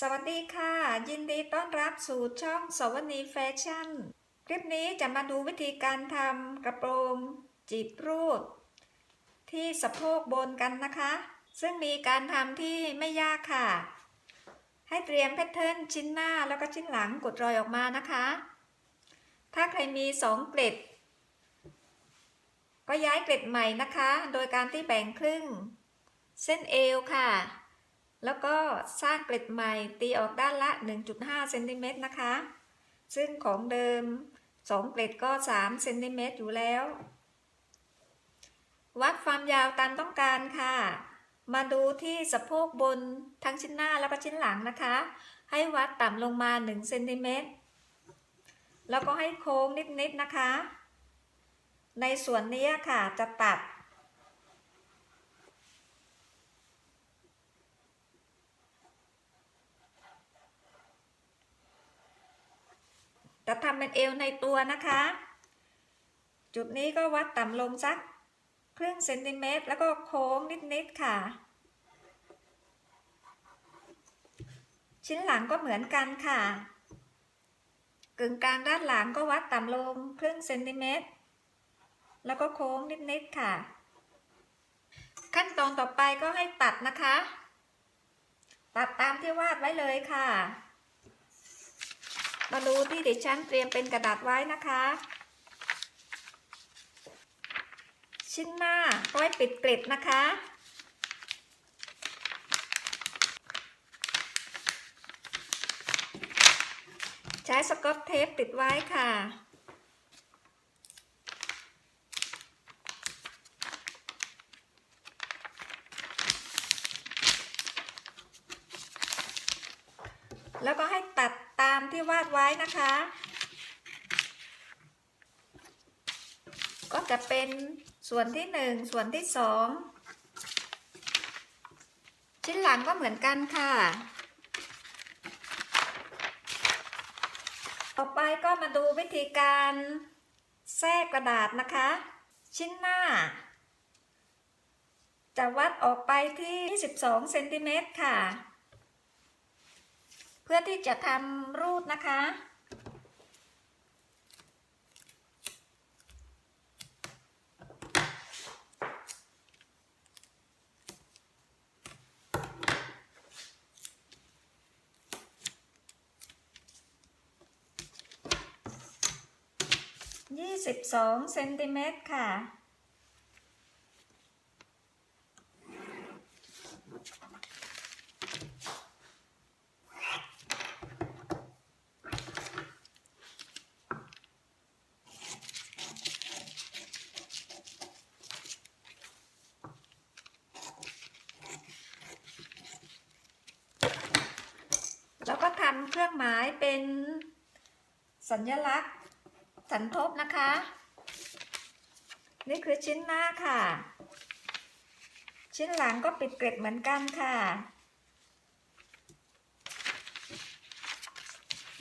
สวัสดีค่ะ ยินดีต้อนรับสู่ช่องสวนีแฟชั่น คลิปนี้จะมาดูวิธีการทำกระโปรงจีบรูดที่สะโพกบนกันนะคะ ซึ่งมีการทำที่ไม่ยากค่ะ ให้เตรียมแพทเทิร์นชิ้นหน้าแล้วก็ชิ้นหลังกดรอยออกมานะคะ ถ้าใครมีสองเกล็ด ก็ย้ายเกล็ดใหม่นะคะ โดยการที่แบ่งครึ่ง เส้นเอวค่ะ แล้วก็สร้างเกล็ดใหม่ตีออกด้านละ 1.5เซนติเมตรนะคะ ซึ่งของเดิม 2 เกล็ดก็3เซนติเมตรอยู่แล้ว วัดความยาวตามต้องการค่ะ มาดูที่สะโพกบนทั้งชิ้นหน้าแล้วก็ชิ้นหลังนะคะ ให้วัดต่ำลงมา1เซนติเมตรแล้วก็ให้โค้งนิดๆนะคะ ในส่วนนี้ค่ะจะตัด จะทำเป็นเอวในตัวนะคะ จุดนี้ก็วัดต่ำลงสักครึ่งเซนติเมตร แล้วก็โค้งนิด ๆ ค่ะ ชิ้นหลังก็เหมือนกันค่ะ กึ่งกลางด้านหลังก็วัดต่ำลงครึ่งเซนติเมตร แล้วก็โค้งนิด ๆ ค่ะ ขั้นตอนต่อไปก็ให้ตัดนะคะ ตัดตามที่วาดไว้เลยค่ะ มาดูที่ดิฉันเตรียมเป็นกระดาษไว้นะคะ ชิ้นหน้าไว้ปิดเกล็ดนะคะ ใช้สกอตเทปติดไว้ค่ะแล้วก็ให้ ที่วาดไว้นะคะ ก็จะเป็นส่วนที่หนึ่งส่วนที่สองชิ้นหลังก็เหมือนกันค่ะ ต่อไปก็มาดูวิธีการแทรกกระดาษนะคะ ชิ้นหน้า จะวัดออกไปที่12เซนติเมตรค่ะ เพื่อที่จะทำรูดนะคะยี่สิบสองเซนติเมตรค่ะ ทำเครื่องหมายเป็นสัญลักษณ์สันทบนะคะ นี่คือชิ้นหน้าค่ะ ชิ้นหลังก็ปิดเกล็ดเหมือนกันค่ะ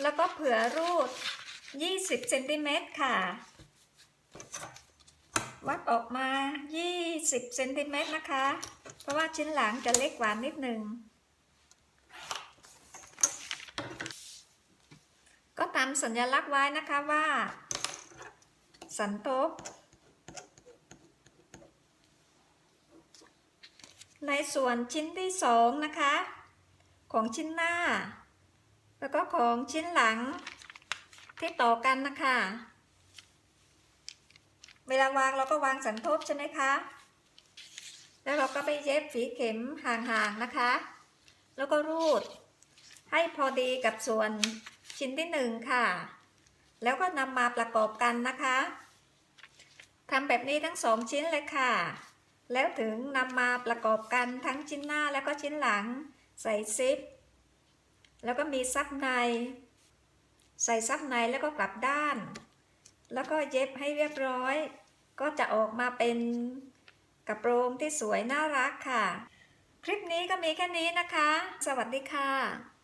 แล้วก็เผื่อรูด 20เซนติเมตรค่ะ วัดออกมา 20เซนติเมตรนะคะ เพราะว่าชิ้นหลังจะเล็กกว่านิดหนึ่ง ก็ตามสัญลักษณ์ไว้นะคะว่า สันทบในส่วนชิ้นที่สองนะคะ ของชิ้นหน้า แล้วก็ของชิ้นหลังที่ต่อกันนะคะ เวลาวางเราก็วางสันทบใช่ไหมคะ แล้วเราก็ไปเย็บฝีเข็มห่างๆนะคะ แล้วก็รูดให้พอดีกับส่วน ชิ้นที่หนึ่งค่ะ แล้วก็นำมาประกอบกันนะคะทำแบบนี้ทั้งสองชิ้นเลยค่ะ แล้วถึงนำมาประกอบกันทั้งชิ้นหน้าแล้วก็ชิ้นหลัง ใส่ซิป แล้วก็มีซับใน ใส่ซับในแล้วก็กลับด้าน แล้วก็เย็บให้เรียบร้อย ก็จะออกมาเป็นกระโปรงที่สวยน่ารักค่ะ คลิปนี้ก็มีแค่นี้นะคะ สวัสดีค่ะ